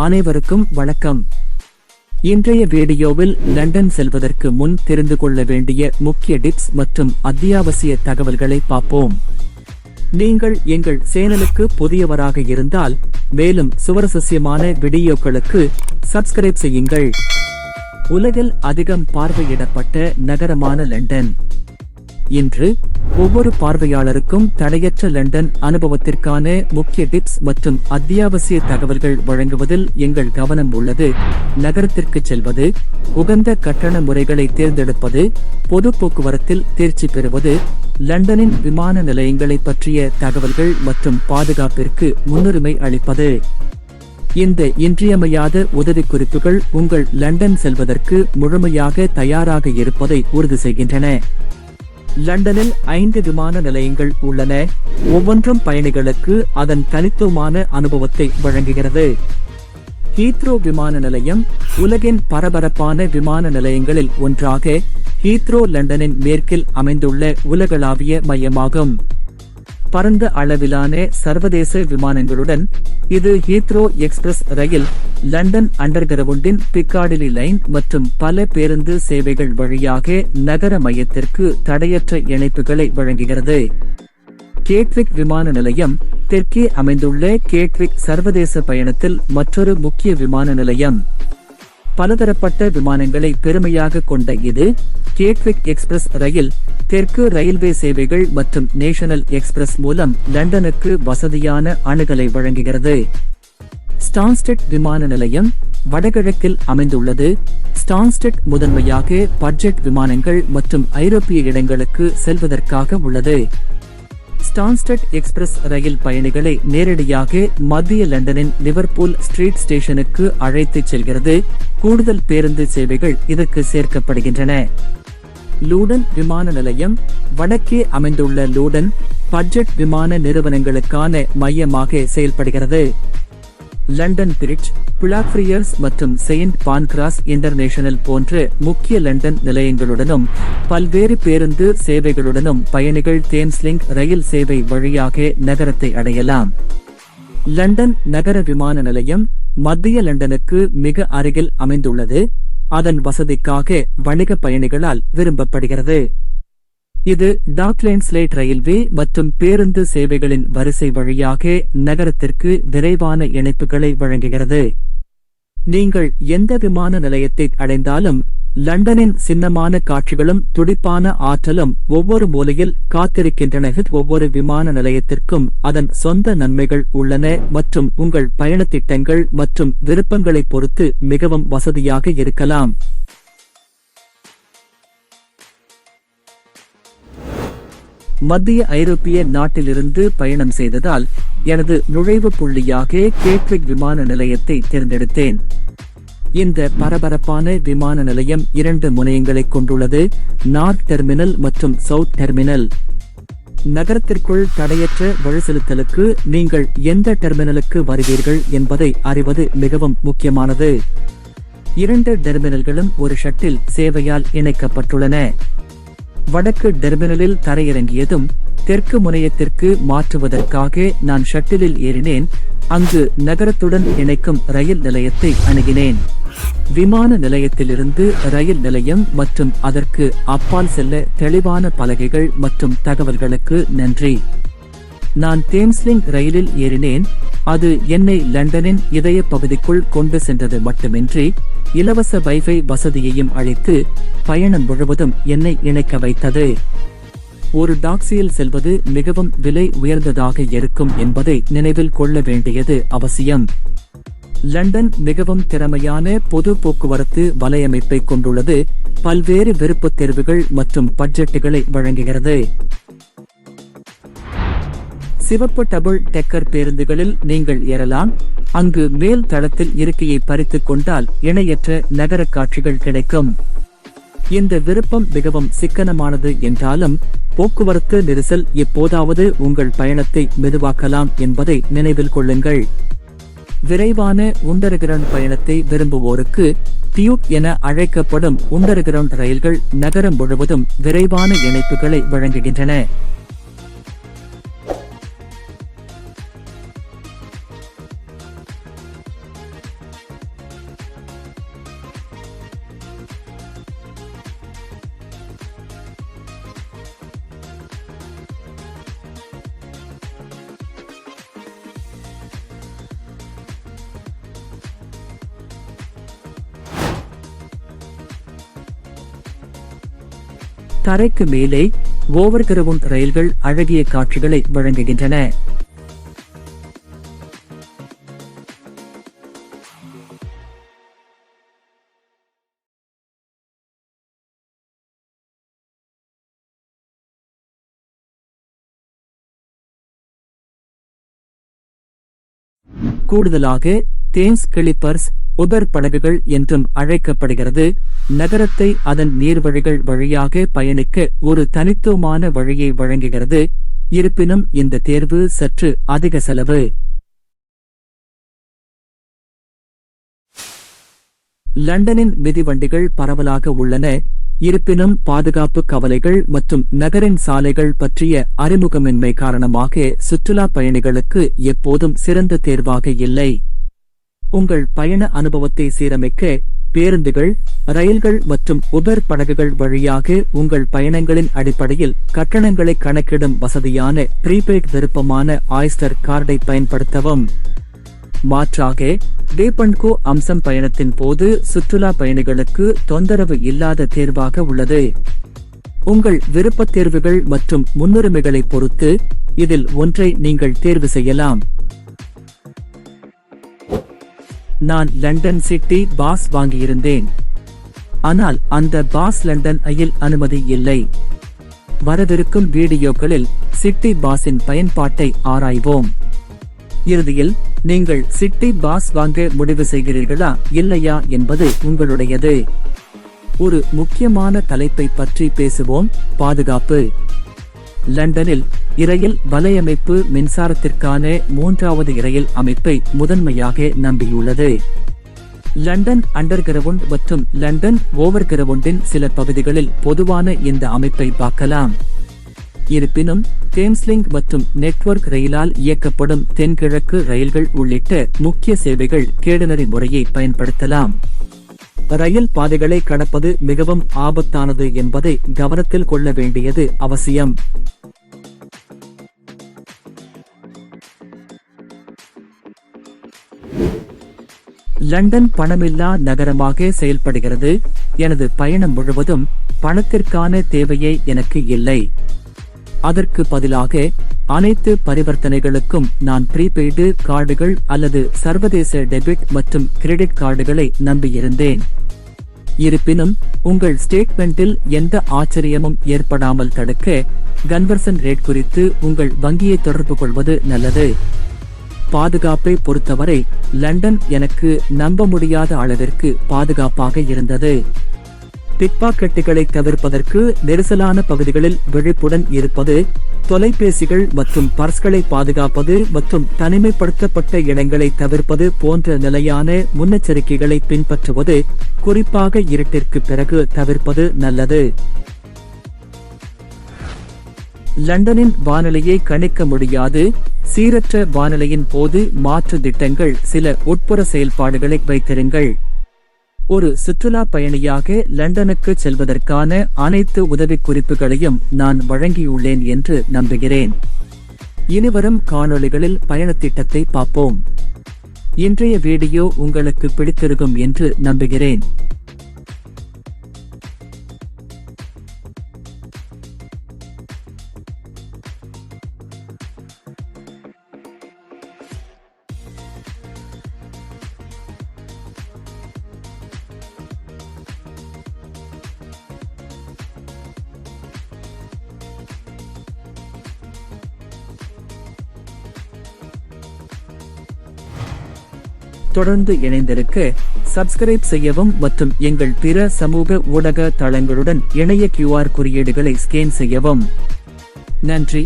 அனைவருக்கும் வணக்கம். இன்றைய வீடியோவில் லண்டன் செல்வதற்கு முன் தெரிந்து கொள்ள வேண்டிய முக்கிய டிப்ஸ் மற்றும் அத்தியாவசிய தகவல்களை பார்ப்போம். நீங்கள் எங்கள் சேனலுக்கு புதியவராக இருந்தால் மேலும் சுவரசியமான வீடியோக்களுக்கு சப்ஸ்கிரைப் செய்யுங்கள். உலகில் அதிகம் பார்வையிடப்பட்ட நகரமான லண்டன். இன்று ஒவ்வொரு பார்வையாளருக்கும் தடையற்ற லண்டன் அனுபவத்திற்கான முக்கிய டிப்ஸ் மற்றும் அத்தியாவசிய தகவல்கள் வழங்குவதில் எங்கள் கவனம் உள்ளது. நகரத்திற்கு செல்வது உகந்த கட்டண முறைகளை தேர்ந்தெடுப்பது பொது போக்குவரத்தில் தேர்ச்சி பெறுவது லண்டனின் விமான நிலையங்களை பற்றிய தகவல்கள் மற்றும் பாதுகாப்பிற்கு முன்னுரிமை அளிப்பது. இந்த இன்றியமையாத உதவிக்குறிப்புகள் உங்கள் லண்டன் செல்வதற்கு முழுமையாக தயாராக இருப்பதை உறுதி செய்கின்றன. லண்டனில் ஐந்து விமான நிலையங்கள் உள்ளன. ஒவ்வொன்றும் பயணிகளுக்கு அதன் தனித்துவமான அனுபவத்தை வழங்குகிறது. ஹீத்ரோ விமான நிலையம் உலகின் பரபரப்பான விமான நிலையங்களில் ஒன்றாக ஹீத்ரோ லண்டனின் மேற்கில் அமைந்துள்ள உலகளாவிய மையமாகும். பரந்த அளவிலான சர்வதேச விமானங்களுடன் இது ஹீத்ரோ எக்ஸ்பிரஸ் ரயில் லண்டன் அண்டர்கிரவுண்டின் பிக்காடிலி லைன் மற்றும் பல பேருந்து சேவைகள் வழியாக நகர மையத்திற்கு தடையற்ற இணைப்புகளை வழங்குகிறது. கேட்விக் விமான நிலையம் தெற்கே அமைந்துள்ள கேட்விக் சர்வதேச பயணத்தில் மற்றொரு முக்கிய விமான நிலையம். பலதரப்பட்ட விமானங்களை பெருமையாக கொண்ட இது கேட்விக் எக்ஸ்பிரஸ் ரயில் தெற்கு ரயில்வே சேவைகள் மற்றும் நேஷனல் எக்ஸ்பிரஸ் மூலம் லண்டனுக்கு வசதியான அணுகலை வழங்குகிறது. ஸ்டான்ஸ்டெட் விமான நிலையம் வடகிழக்கில் அமைந்துள்ளது. ஸ்டான்ஸ்டெட் முதன்மையாக பட்ஜெட் விமானங்கள் மற்றும் ஐரோப்பிய இடங்களுக்கு செல்வதற்காக உள்ளது. ஸ்டான்ஸ்டட் எக்ஸ்பிரஸ் ரயில் பயணிகளை நேரடியாக மத்திய லண்டனின் லிவர்பூல் ஸ்ட்ரீட் ஸ்டேஷனுக்கு அழைத்துச் செல்கிறது. கூடுதல் பேருந்து சேவைகள் இதற்கு சேர்க்கப்படுகின்றன. லூடன் விமான நிலையம் வடக்கே அமைந்துள்ள லூடன் பட்ஜெட் விமான நிறுவனங்களுக்கான மையமாக செயல்படுகிறது. லண்டன் பிரிட்ஜ் பிளாக்ஃப்ரியர்ஸ் மற்றும் செயின்ட் பான்கிராஸ் இன்டர்நேஷனல் போன்ற முக்கிய லண்டன் நிலையங்களுடனும் பல்வேறு பேருந்து சேவைகளுடனும் பயணிகள் தேம்ஸ்லிங்க் ரயில் சேவை வழியாக நகரத்தை அடையலாம். லண்டன் நகர விமான நிலையம் மத்திய லண்டனுக்கு மிக அருகில் அமைந்துள்ளது. அதன் வசதிக்காக வணிக பயணிகளால் விரும்பப்படுகிறது. இது டாக்லைன் ஸ்லேட் ரயில்வே மற்றும் பேருந்து சேவைகளின் வரிசை வழியாக நகரத்திற்கு விரைவான இணைப்புகளை வழங்குகிறது. நீங்கள் எந்த விமான நிலையத்தை அடைந்தாலும் லண்டனின் சின்னமான காட்சிகளும் துடிப்பான ஆற்றலும் ஒவ்வொரு மூலையில் காத்திருக்கின்றன. ஒவ்வொரு விமான நிலையத்திற்கும் அதன் சொந்த நன்மைகள் உள்ளன மற்றும் உங்கள் பயண திட்டங்கள் மற்றும் விருப்பங்களைப் பொறுத்து மிகவும் வசதியாக இருக்கலாம். மத்திய ஐரோப்பிய நாட்டிலிருந்து பயணம் செய்ததால் எனது நுழைவு புள்ளியாக கேட்விக் விமான நிலையத்தை தேர்ந்தெடுத்தேன். இந்த பரபரப்பான விமான நிலையம் இரண்டு முனையங்களை கொண்டுள்ளது நார்த் டெர்மினல் மற்றும் சவுத் டெர்மினல். நகரத்திற்குள் தடையற்ற வழிசெலுத்தலுக்கு நீங்கள் எந்த டெர்மினலுக்கு வருவீர்கள் என்பதை அறிவது மிகவும் முக்கியமானது. இரண்டு டெர்மினல்களும் ஒரு ஷட்டில் சேவையால் இணைக்கப்பட்டுள்ளன. வடக்கு டெர்மினலில் தரையிறங்கியதும் தெற்கு முனையத்திற்கு மாற்றுவதற்காக நான் ஷட்டிலில் ஏறினேன். அங்கு நகரத்துடன் இணைக்கும் ரயில் நிலையத்தை அணுகினேன். விமான நிலையத்திலிருந்து ரயில் நிலையம் மற்றும் அதற்கு அப்பால் செல்ல தெளிவான பலகைகள் மற்றும் தகவல்களுக்கு நன்றி. நான் தேம்ஸ்லிங் ரயிலில் ஏறினேன். அது என்னை லண்டனின் இதய பகுதிக்குள் கொண்டு சென்றது மட்டுமின்றி இலவச வைஃபை வசதியையும் அழைத்து பயணம் முழுவதும் என்னை இணைக்க வைத்தது. ஒரு டாக்ஸியில் செல்வது மிகவும் விலை உயர்ந்ததாக இருக்கும் என்பதை நினைவில் கொள்ள வேண்டியது அவசியம். லண்டன் மிகவும் திறமையான பொது போக்குவரத்து வலையமைப்பை கொண்டுள்ளது பல்வேறு விருப்பத் தேர்வுகள் மற்றும் பட்ஜெட்டுகளை வழங்குகிறது. சிவப்பு டபுள் டெக்கர் பேருந்துகளில் நீங்கள் ஏறலாம். அங்கு மேல் தளத்தில் இருக்கையை பறித்துக் கொண்டால் இணையற்ற நகர காட்சிகள் கிடைக்கும். இந்த விருப்பம் மிகவும் சிக்கனமானது என்றாலும் போக்குவரத்து நெரிசல் எப்போதாவது உங்கள் பயணத்தை மெதுவாக்கலாம் என்பதை நினைவில் கொள்ளுங்கள். விரைவான உண்டர்கிரவுண்ட் பயணத்தை விரும்புவோருக்கு டியூப் என அழைக்கப்படும் உண்டர்கிரவுண்ட் ரயில்கள் நகரம் முழுவதும் விரைவான இணைப்புகளை வழங்குகின்றன. தரைக்கு மேலே ஓவர் கிரவுண்ட் ரயில்கள் அழகிய காட்சிகளை வழங்குகின்றன. கூடுதலாக தேம்ஸ் கிளிப்பர்ஸ் உபர் படகுகள் என்றும் அழைக்கப்படுகிறது. நகரத்தை அதன் நீர்வழிகள் வழியாக பயணிக்க ஒரு தனித்துவமான வழியை வழங்குகிறது. இருப்பினும் இந்த தேர்வு சற்று அதிக செலவு. லண்டனின் மிதிவண்டிகள் பரவலாக உள்ளன. இருப்பினும் பாதுகாப்பு கவலைகள் மற்றும் நகரின் சாலைகள் பற்றிய அறிமுகமின்மை காரணமாக சுற்றுலா பயணிகளுக்கு எப்போதும் சிறந்த தேர்வாக இல்லை. உங்கள் பயண அனுபவத்தை சீரமைக்க பேருந்துகள் ரயில்கள் மற்றும் உபர் படகுகள் வழியாக உங்கள் பயணங்களின் அடிப்படையில் கட்டணங்களை கணக்கிடும் வசதியான ப்ரீபெய்ட் விருப்பமான ஆய்ஸ்டர் கார்டை பயன்படுத்தவும். மாற்றாக டேபன்கோ அம்சம் பயணத்தின் போது சுற்றுலா பயணிகளுக்கு தொந்தரவு இல்லாத தேர்வாக உள்ளது. உங்கள் விருப்பத் தேர்வுகள் மற்றும் முன்னுரிமைகளை பொறுத்து இதில் ஒன்றை நீங்கள் தேர்வு செய்யலாம். நான் லண்டன் சிட்டி பாஸ் வாங்கியிருந்தேன். ஆனால் அந்த பாஸ் லண்டன் ஐயில் அனுமதி இல்லை. வரவிருக்கும் வீடியோக்களில் சிட்டி பாஸின் பயன்பாட்டை ஆராய்வோம். இறுதியில் நீங்கள் சிட்டி பாஸ் வாங்க முடிவு செய்கிறீர்களா இல்லையா என்பது உங்களுடையது. ஒரு முக்கியமான தலைப்பை பற்றி பேசுவோம். பாதுகாப்பு. லண்டனில் இரயில் வலையமைப்பு மின்சாரத்திற்கான மூன்றாவது இரயில் அமைப்பை முதன்மையாக நம்பியுள்ளது. லண்டன் அண்டர் கிரவுண்ட் மற்றும் லண்டன் ஓவர் கிரவுண்டின் சில பகுதிகளில் பொதுவான இந்த அமைப்பை பார்க்கலாம். இருப்பினும் தேம்ஸ்லிங் மற்றும் நெட்வொர்க் ரயிலால் இயக்கப்படும் தென்கிழக்கு ரயில்கள் உள்ளிட்ட முக்கிய சேவைகள் கேடுநெறி முறையை பயன்படுத்தலாம். ரயில் பாதைகளை கடப்பது மிகவும் ஆபத்தானது என்பதை கவனத்தில் கொள்ள வேண்டியது அவசியம். லண்டன் பணமில்லா நகரமாக செயல்படுகிறது. எனது பயணம் முழுவதும் பணத்திற்கான தேவையே எனக்கு இல்லை. அதற்கு பதிலாக அனைத்து பரிவர்த்தனைகளுக்கும் நான் ப்ரீபெய்டு கார்டுகள் அல்லது சர்வதேச டெபிட் மற்றும் கிரெடிட் கார்டுகளை நம்பியிருந்தேன். இருப்பினும் உங்கள் ஸ்டேட்மெண்டில் எந்த ஆச்சரியமும் ஏற்படாமல் தடுக்க கன்வர்சன் ரேட் குறித்து உங்கள் வங்கியை தொடர்பு கொள்வது நல்லது. பாதுகாப்பை பொறுத்தவரை லண்டன் எனக்கு நம்ப முடியாத அளவிற்கு பாதுகாப்பாக இருந்தது. பிக்பாக்கெட்டுகளை தவிர்ப்பதற்கு நெரிசலான பகுதிகளில் விழிப்புடன் இருப்பது தொலைபேசிகள் மற்றும் பர்ஸ்களை பாதுகாப்பது மற்றும் தனிமைப்படுத்தப்பட்ட இடங்களை தவிர்ப்பது போன்ற நிலையான முன்னெச்சரிக்கைகளை பின்பற்றுவது குறிப்பாக இருட்டிற்கு பிறகு தவிர்ப்பது நல்லது. லண்டனின் வானிலையை கணிக்க முடியாது. சீரற்ற வானிலையின் போது மாற்று திட்டங்கள் சில உட்புற செயல்பாடுகளை வைத்திருங்கள். ஒரு சுற்றுலா பயணியாக லண்டனுக்கு செல்வதற்கான அனைத்து உதவிக்குறிப்புகளையும் நான் வழங்கியுள்ளேன் என்று நம்புகிறேன். இனிவரும் காணொளிகளில் பயணத்திட்டத்தை பார்ப்போம். இன்றைய வீடியோ உங்களுக்கு பிடித்திருக்கும் என்று நம்புகிறேன். தொடர்ந்து இணைந்திருக்க சப்ஸ்கிரைப் செய்யவும் மற்றும் எங்கள் பிற சமூக ஊடக தளங்களுடன் இணைய கியூஆர் குறியீடுகளை ஸ்கேன் செய்யவும். நன்றி.